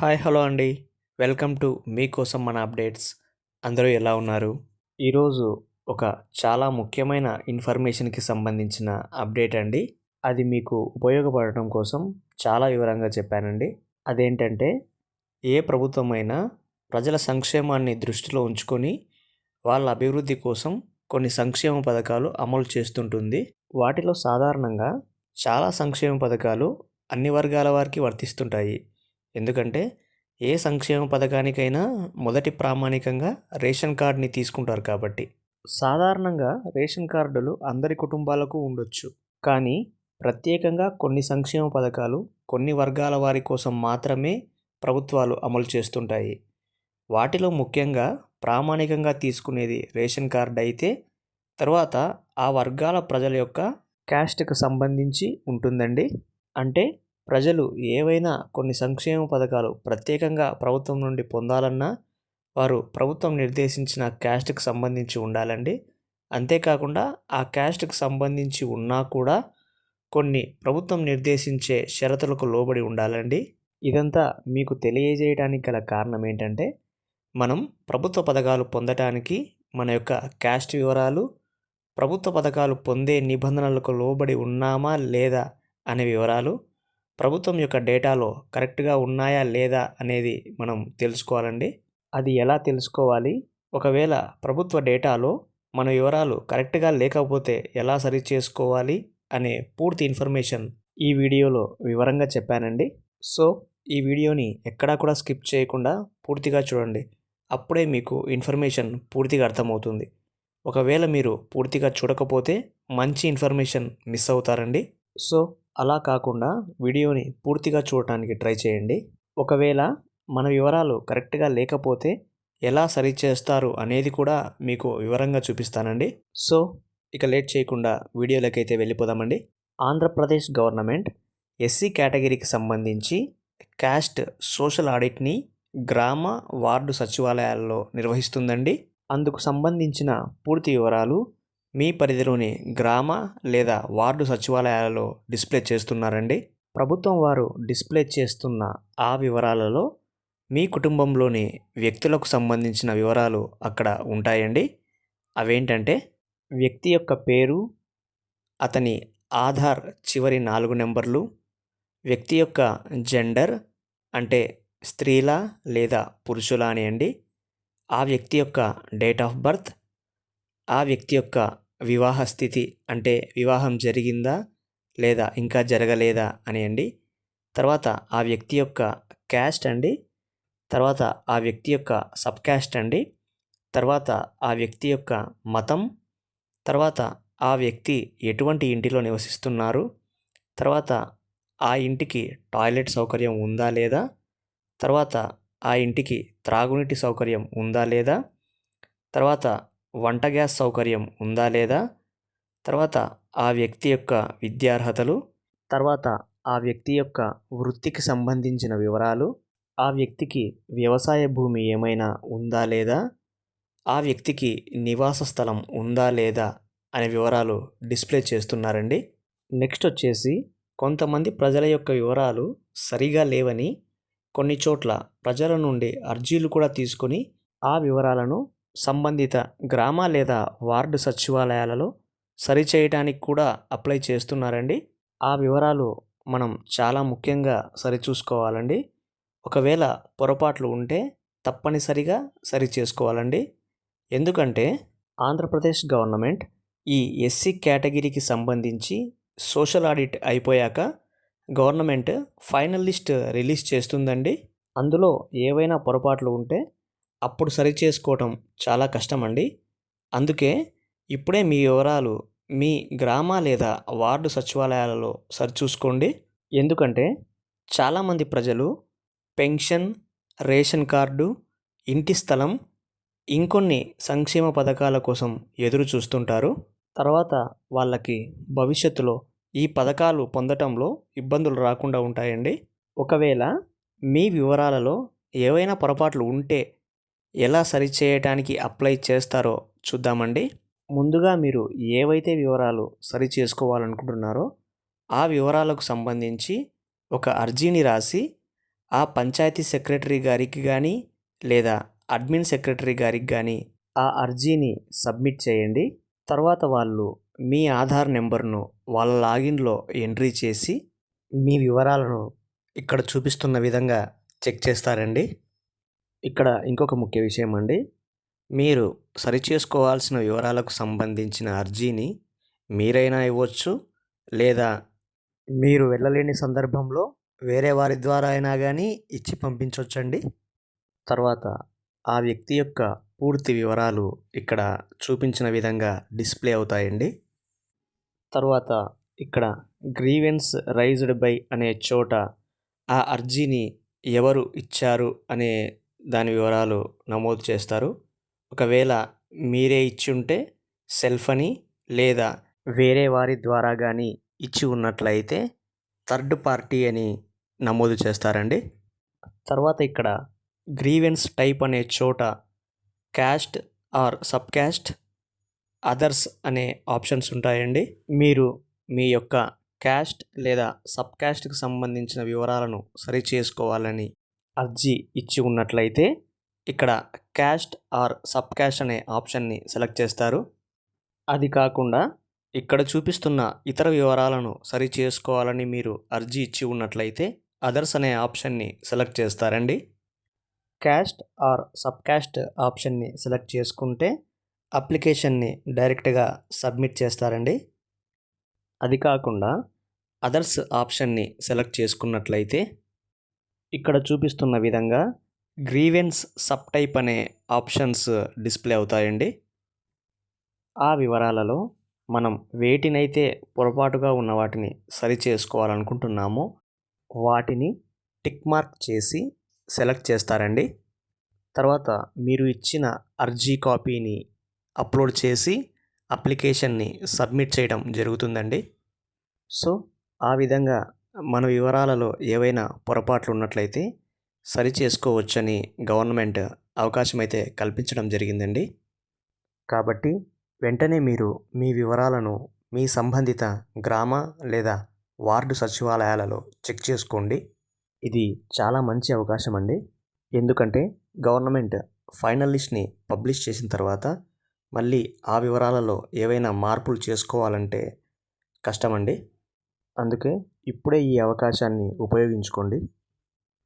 Hi hello అండి. Welcome to మీకోసం మన అప్డేట్స్. అందరూ ఎలా ఉన్నారు? ఈరోజు ఒక చాలా ముఖ్యమైన ఇన్ఫర్మేషన్కి సంబంధించిన అప్డేట్ అండి. అది మీకు ఉపయోగపడటం కోసం చాలా వివరంగా చెప్పానండి. అదేంటంటే ఏ ప్రభుత్వమైనా ప్రజల సంక్షేమాన్ని దృష్టిలో ఉంచుకొని వాళ్ళ అభివృద్ధి కోసం కొన్ని సంక్షేమ పథకాలు అమలు చేస్తుంటుంది. వాటిలో సాధారణంగా చాలా సంక్షేమ పథకాలు అన్ని వర్గాల వారికి వర్తిస్తుంటాయి. ఎందుకంటే ఏ సంక్షేమ పథకానికైనా మొదటి ప్రామాణికంగా రేషన్ కార్డ్ని తీసుకుంటారు కాబట్టి. సాధారణంగా రేషన్ కార్డులు అందరి కుటుంబాలకు ఉండొచ్చు. కానీ ప్రత్యేకంగా కొన్ని సంక్షేమ పథకాలు కొన్ని వర్గాల వారి కోసం మాత్రమే ప్రభుత్వాలు అమలు చేస్తుంటాయి. వాటిలో ముఖ్యంగా ప్రామాణికంగా తీసుకునేది రేషన్ కార్డ్ అయితే తర్వాత ఆ వర్గాల ప్రజల యొక్క క్యాస్ట్కు సంబంధించి ఉంటుందండి. అంటే ప్రజలు ఏవైనా కొన్ని సంక్షేమ పథకాలు ప్రత్యేకంగా ప్రభుత్వం నుండి పొందాలన్నా వారు ప్రభుత్వం నిర్దేశించిన క్యాస్ట్కి సంబంధించి ఉండాలండి. అంతేకాకుండా ఆ క్యాస్ట్కి సంబంధించి ఉన్నా కూడా కొన్ని ప్రభుత్వం నిర్దేశించే షరతులకు లోబడి ఉండాలండి. ఇదంతా మీకు తెలియజేయడానికి గల కారణం ఏంటంటే మనం ప్రభుత్వ పథకాలు పొందటానికి మన యొక్క క్యాస్ట్ వివరాలు ప్రభుత్వ పథకాలు పొందే నిబంధనలకు లోబడి ఉన్నామా లేదా అనే వివరాలు ప్రభుత్వం యొక్క డేటాలో కరెక్ట్గా ఉన్నాయా లేదా అనేది మనం తెలుసుకోవాలండి. అది ఎలా తెలుసుకోవాలి? ఒకవేళ ప్రభుత్వ డేటాలో మన వివరాలు కరెక్ట్గా లేకపోతే ఎలా సరి చేసుకోవాలి అనే పూర్తి ఇన్ఫర్మేషన్ ఈ వీడియోలో వివరంగా చెప్పానండి. సో ఈ వీడియోని ఎక్కడా కూడా స్కిప్ చేయకుండా పూర్తిగా చూడండి. అప్పుడే మీకు ఇన్ఫర్మేషన్ పూర్తిగా అర్థమవుతుంది. ఒకవేళ మీరు పూర్తిగా చూడకపోతే మంచి ఇన్ఫర్మేషన్ మిస్ అవుతారండి. సో అలా కాకుండా వీడియోని పూర్తిగా చూడటానికి ట్రై చేయండి. ఒకవేళ మన వివరాలు కరెక్ట్గా లేకపోతే ఎలా సరిచేస్తారు అనేది కూడా మీకు వివరంగా చూపిస్తానండి. సో ఇక లేట్ చేయకుండా వీడియోలకైతే వెళ్ళిపోదామండి. ఆంధ్రప్రదేశ్ గవర్నమెంట్ ఎస్సీ కేటగిరీకి సంబంధించి క్యాస్ట్ సోషల్ ఆడిట్ని గ్రామ వార్డు సచివాలయాల్లో నిర్వహిస్తుందండి. అందుకు సంబంధించిన పూర్తి వివరాలు మీ పరిధిలోని గ్రామ లేదా వార్డు సచివాలయాలలో డిస్ప్లే చేస్తున్నారండి? ప్రభుత్వం వారు డిస్ప్లే చేస్తున్న ఆ వివరాలలో మీ కుటుంబంలోని వ్యక్తులకు సంబంధించిన వివరాలు అక్కడ ఉంటాయండి. అవేంటంటే వ్యక్తి యొక్క పేరు అతని ఆధార్ చివరి నాలుగు నెంబర్లు వ్యక్తి యొక్క జెండర్ అంటే స్త్రీల లేదా పురుషుల అనియండి ఆ వ్యక్తి యొక్క డేట్ ఆఫ్ బర్త్ ఆ వ్యక్తి యొక్క వివాహ స్థితి అంటే వివాహం జరిగిందా లేదా ఇంకా జరగలేదా అనేయండి తర్వాత ఆ వ్యక్తి యొక్క క్యాస్ట్ అండి. తర్వాత ఆ వ్యక్తి యొక్క సబ్ క్యాస్ట్ అండి. తర్వాత ఆ వ్యక్తి యొక్క మతం. తర్వాత ఆ వ్యక్తి ఎటువంటి ఇంటిలో నివసిస్తున్నారు. తర్వాత ఆ ఇంటికి టాయిలెట్ సౌకర్యం ఉందా లేదా. తర్వాత ఆ ఇంటికి త్రాగునీటి సౌకర్యం ఉందా లేదా. తర్వాత వంట గ్యాస్ సౌకర్యం ఉందా లేదా? తర్వాత ఆ వ్యక్తి యొక్క విద్యార్హతలు తర్వాత ఆ వ్యక్తి యొక్క వృత్తికి సంబంధించిన వివరాలు ఆ వ్యక్తికి వ్యవసాయ భూమి ఏమైనా ఉందా లేదా? ఆ వ్యక్తికి నివాస స్థలం ఉందా లేదా అనే వివరాలు డిస్ప్లే చేస్తున్నారండి. నెక్స్ట్ వచ్చేసి కొంతమంది ప్రజల యొక్క వివరాలు సరిగా లేవని కొన్ని చోట్ల ప్రజల నుండి అర్జీలు కూడా తీసుకొని ఆ వివరాలను సంబంధిత గ్రామ లేదా వార్డు సచివాలయాలలో సరిచేయడానికి కూడా అప్లై చేస్తున్నారండి. ఆ వివరాలు మనం చాలా ముఖ్యంగా సరిచూసుకోవాలండి. ఒకవేళ పొరపాట్లు ఉంటే తప్పనిసరిగా సరి చేసుకోవాలండి ఎందుకంటే ఆంధ్రప్రదేశ్ గవర్నమెంట్ ఈ ఎస్సీ కేటగిరీకి సంబంధించి సోషల్ ఆడిట్ అయిపోయాక గవర్నమెంట్ ఫైనల్ లిస్ట్ రిలీజ్ చేస్తుందండి. అందులో ఏవైనా పొరపాట్లు ఉంటే అప్పుడు సరి చేసుకోవటం చాలా కష్టమండి. అందుకే ఇప్పుడే మీ వివరాలు మీ గ్రామ లేదా వార్డు సచివాలయాలలో సరిచూసుకోండి ఎందుకంటే చాలామంది ప్రజలు పెన్షన్ రేషన్ కార్డు ఇంటి స్థలం ఇంకొన్ని సంక్షేమ పథకాల కోసం ఎదురు చూస్తుంటారు. తర్వాత వాళ్ళకి భవిష్యత్తులో ఈ పథకాలు పొందటంలో ఇబ్బందులు రాకుండా ఉంటాయండి. ఒకవేళ మీ వివరాలలో ఏవైనా పొరపాట్లు ఉంటే ఎలా సరిచేయటానికి అప్లై చేస్తారో చూద్దామండి. ముందుగా మీరు ఏవైతే వివరాలు సరి చేసుకోవాలనుకుంటున్నారో ఆ వివరాలకు సంబంధించి ఒక అర్జీని రాసి ఆ పంచాయతీ సెక్రటరీ గారికి కానీ లేదా అడ్మిన్ సెక్రటరీ గారికి కానీ ఆ అర్జీని సబ్మిట్ చేయండి. తర్వాత వాళ్ళు మీ ఆధార్ నెంబర్ను వాళ్ళ లాగిన్లో ఎంట్రీ చేసి మీ వివరాలను ఇక్కడ చూపిస్తున్న విధంగా చెక్ చేస్తారండి. ఇక్కడ ఇంకొక ముఖ్య విషయం అండి. మీరు సరిచేసుకోవాల్సిన వివరాలకు సంబంధించిన అర్జీని మీరైనా ఇవ్వచ్చు లేదా మీరు వెళ్ళలేని సందర్భంలో వేరే వారి ద్వారా అయినా కానీ ఇచ్చి పంపించవచ్చండి తర్వాత ఆ వ్యక్తి యొక్క పూర్తి వివరాలు ఇక్కడ చూపించిన విధంగా డిస్ప్లే అవుతాయండి. తర్వాత ఇక్కడ గ్రీవెన్స్ రైజ్డ్ బై అనే చోట ఆ అర్జీని ఎవరు ఇచ్చారు అనే దాని వివరాలు నమోదు చేస్తారు. ఒకవేళ మీరే ఇచ్చి ఉంటే సెల్ఫ్ అని లేదా వేరే వారి ద్వారా కానీ ఇచ్చి ఉన్నట్లయితే థర్డ్ పార్టీ అని నమోదు చేస్తారండి. తర్వాత ఇక్కడ గ్రీవెన్స్ టైప్ అనే చోట caste or sub caste others అనే ఆప్షన్స్ ఉంటాయండి. మీరు మీ యొక్క క్యాస్ట్ లేదా సబ్ క్యాస్ట్కి సంబంధించిన వివరాలను సరిచేసుకోవాలని అర్జీ ఇచ్చి ఉన్నట్లయితే ఇక్కడ క్యాస్ట్ ఆర్ సబ్ క్యాస్ట్ అనే ఆప్షన్ని సెలెక్ట్ చేస్తారు. అది కాకుండా ఇక్కడ చూపిస్తున్న ఇతర వివరాలను సరి చేసుకోవాలని మీరు అర్జీ ఇచ్చి ఉన్నట్లయితే అదర్స్ అనే ఆప్షన్ని సెలెక్ట్ చేస్తారండి. క్యాస్ట్ ఆర్ సబ్ క్యాస్ట్ ఆప్షన్ని సెలెక్ట్ చేసుకుంటే అప్లికేషన్ని డైరెక్ట్గా సబ్మిట్ చేస్తారండి. అది కాకుండా అదర్స్ ఆప్షన్ని సెలెక్ట్ చేసుకున్నట్లయితే ఇక్కడ చూపిస్తున్న విధంగా గ్రీవెన్స్ సబ్ టైప్ అనే ఆప్షన్స్ డిస్ప్లే అవుతాయండి. ఆ వివరాలలో మనం వేటినైతే పొరపాటుగా ఉన్న వాటిని సరి చేసుకోవాలనుకుంటున్నామో వాటిని టిక్ మార్క్ చేసి సెలెక్ట్ చేస్తారండి. తర్వాత మీరు ఇచ్చిన అర్జీ కాపీని అప్లోడ్ చేసి అప్లికేషన్ని సబ్మిట్ చేయడం జరుగుతుందండి. సో ఆ విధంగా మన వివరాలలో ఏవైనా పొరపాట్లు ఉన్నట్లయితే సరి చేసుకోవచ్చని గవర్నమెంట్ అవకాశం అయితే కల్పించడం జరిగిందండి. కాబట్టి వెంటనే మీరు మీ వివరాలను మీ సంబంధిత గ్రామ లేదా వార్డు సచివాలయాలలో చెక్ చేసుకోండి. ఇది చాలా మంచి అవకాశం అండి. ఎందుకంటే గవర్నమెంట్ ఫైనల్ లిస్ట్ని పబ్లిష్ చేసిన తర్వాత మళ్ళీ ఆ వివరాలలో ఏవైనా మార్పులు చేసుకోవాలంటే కష్టమండి. అందుకే ఇప్పుడే ఈ అవకాశాన్ని ఉపయోగించుకోండి.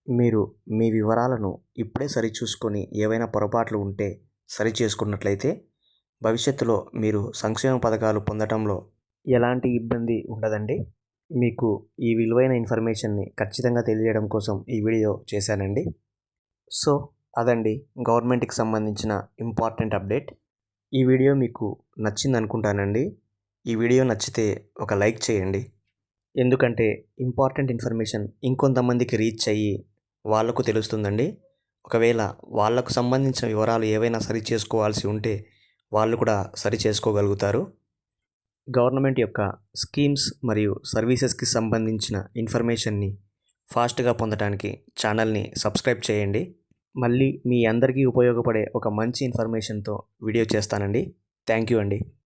మీరు మీ వివరాలను ఇప్పుడే సరిచూసుకొని ఏవైనా పొరపాట్లు ఉంటే సరి చేసుకున్నట్లయితే భవిష్యత్తులో మీరు సంక్షేమ పథకాలు పొందటంలో ఎలాంటి ఇబ్బంది ఉండదండి. మీకు ఈ విలువైన ఇన్ఫర్మేషన్ని ఖచ్చితంగా తెలియజేయడం కోసం ఈ వీడియో చేశానండి. సో అదండి గవర్నమెంట్కి సంబంధించిన ఇంపార్టెంట్ అప్డేట్. ఈ వీడియో మీకు నచ్చింది అనుకుంటానండి ఈ వీడియో నచ్చితే ఒక లైక్ చేయండి. ఎందుకంటే ఇంపార్టెంట్ ఇన్ఫర్మేషన్ ఇంకొంతమందికి రీచ్ అయ్యి వాళ్ళకు తెలుస్తుందండి. ఒకవేళ వాళ్ళకు సంబంధించిన వివరాలు ఏవైనా సరి చేసుకోవాల్సి ఉంటే వాళ్ళు కూడా సరి చేసుకోగలుగుతారు. గవర్నమెంట్ యొక్క స్కీమ్స్ మరియు సర్వీసెస్కి సంబంధించిన ఇన్ఫర్మేషన్ని ఫాస్ట్గా పొందడానికి ఛానల్ని సబ్స్క్రైబ్ చేయండి. మళ్ళీ మీ అందరికీ ఉపయోగపడే ఒక మంచి ఇన్ఫర్మేషన్తో వీడియో చేస్తానండి. థ్యాంక్ యూ అండి.